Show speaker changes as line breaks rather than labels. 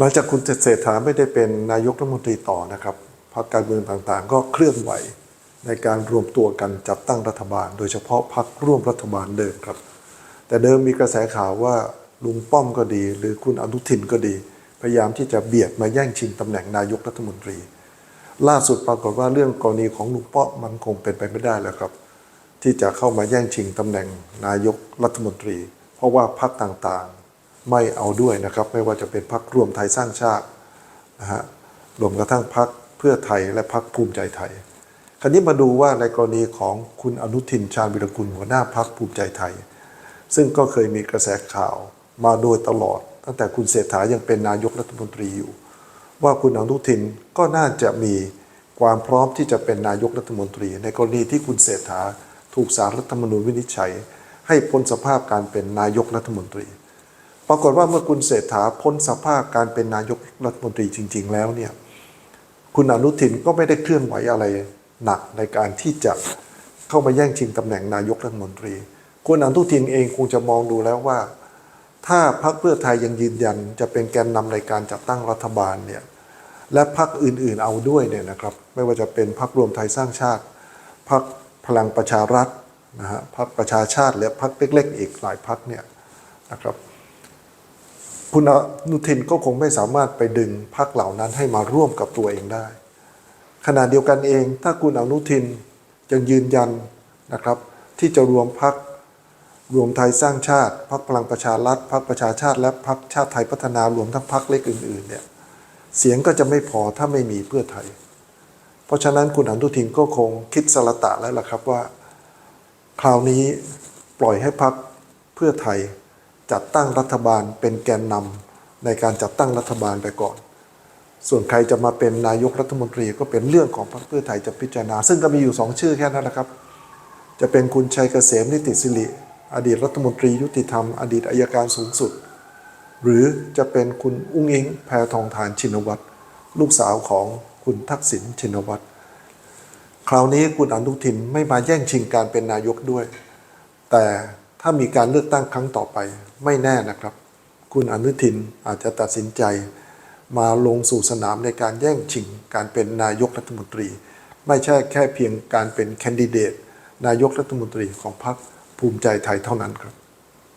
หลังจากคุณเศรษฐาไม่ได้เป็นนายกรัฐมนตรีต่อนะครับพรรคการเมืองต่างๆ ก็เคลื่อนไหวในการรวมตัวกันจัดตั้งรัฐบาล โดยเฉพาะพรรคร่วมรัฐบาลเดิมครับ แต่เดิมมีกระแสข่าวว่าลุงป้อมก็ดี หรือคุณอนุทินก็ดี พยายามที่จะเบียดมาแย่งชิงตำแหน่งนายกรัฐมนตรี ล่าสุดปรากฏว่าเรื่องกรณีของลุงป้อมมันคงเป็นไปไม่ได้แล้วครับ ที่จะเข้ามาแย่งชิงตำแหน่งนายกรัฐมนตรี เพราะว่าพรรคต่างๆ ไม่เอาด้วยนะครับ ไม่ว่าจะเป็นพรรครวมไทยสร้างชาตินะฮะรวมกระทั่งพรรคเพื่อไทยและพรรคภูมิใจไทย คราวนี้มาดูว่าในกรณีของคุณอนุทินชาญวิรกุลหัวหน้าพรรคภูมิใจไทย ซึ่งก็เคยมีกระแสข่าวมาโดยตลอด ตั้งแต่คุณเศรษฐายังเป็นนายกรัฐมนตรีอยู่ ว่าคุณอนุทินก็น่าจะมีความพร้อมที่จะเป็นนายกรัฐมนตรี ในกรณีที่คุณเศรษฐาถูกสารรัฐธรรมนูญวินิจฉัย ให้พ้นสภาพการเป็นนายกรัฐมนตรี ปรากฏว่าเมื่อคุณเศรษฐาพ้นสภาพการเป็นนายกรัฐมนตรีจริง ๆ แล้วเนี่ยคุณอนุทินก็ไม่ได้เคลื่อนไหวอะไรหนักในการที่จะเข้ามาแย่งชิงตำแหน่งนายกรัฐมนตรี คุณอนุทินเองคงจะมองดูแล้วว่า ถ้าพรรคเพื่อไทยยังยืนยันจะเป็นแกนนำในการจัดตั้งรัฐบาลเนี่ยและพรรคอื่นๆเอาด้วยเนี่ยนะครับ ไม่ว่าจะเป็นพรรครวมไทยสร้างชาติพรรคพลังประชารัฐนะฮะพรรคประชาชาติและพรรคเล็กๆอีกหลายพรรคเนี่ยนะครับ คุณอนุทินก็คงไม่สามารถไปดึงพรรคเหล่านั้นให้มาร่วมกับตัวเองได้ ขณะเดียวกันเอง ถ้าคุณอนุทินยังยืนยันนะครับ ที่จะรวมพรรครวมไทยสร้างชาติพรรคพลังประชารัฐพรรคประชาชาติและพรรคชาติไทยพัฒนารวมทั้งพรรคเล็กอื่นๆเนี่ยเสียงก็จะไม่พอถ้าไม่มีเพื่อไทย เพราะฉะนั้นคุณอนุทินก็คงคิดสละตะแล้วล่ะครับว่า คราวนี้ปล่อยให้พรรคเพื่อไทย จัดตั้งรัฐบาลเป็นแกนนำในการจัดตั้งรัฐบาลไปก่อน ส่วนใครจะมาเป็นนายกรัฐมนตรีก็เป็นเรื่องของพรรคเพื่อไทยจะพิจารณา ซึ่งก็มีอยู่สองชื่อแค่นั้นนะครับ จะเป็นคุณชัยเกษมนิติสิริ อดีตรัฐมนตรียุติธรรม อดีตอายการสูงสุด หรือจะเป็นคุณอุ้งอิงแพทองทานชินวัตรลูกสาวของคุณทักษิณชินวัตรคราวนี้คุณอนุทินไม่มาแย่งชิงการเป็นนายกด้วย แต่ ถ้ามีการเลือกตั้งครั้งต่อไปไม่แน่นะครับ คุณอนุทินอาจจะตัดสินใจ มาลงสู่สนามในการแย่งชิงการเป็นนายกรัฐมนตรี ไม่ใช่แค่เพียงการเป็นแคนดิเดตนายกรัฐมนตรีของพรรคภูมิใจไทยเท่านั้นครับ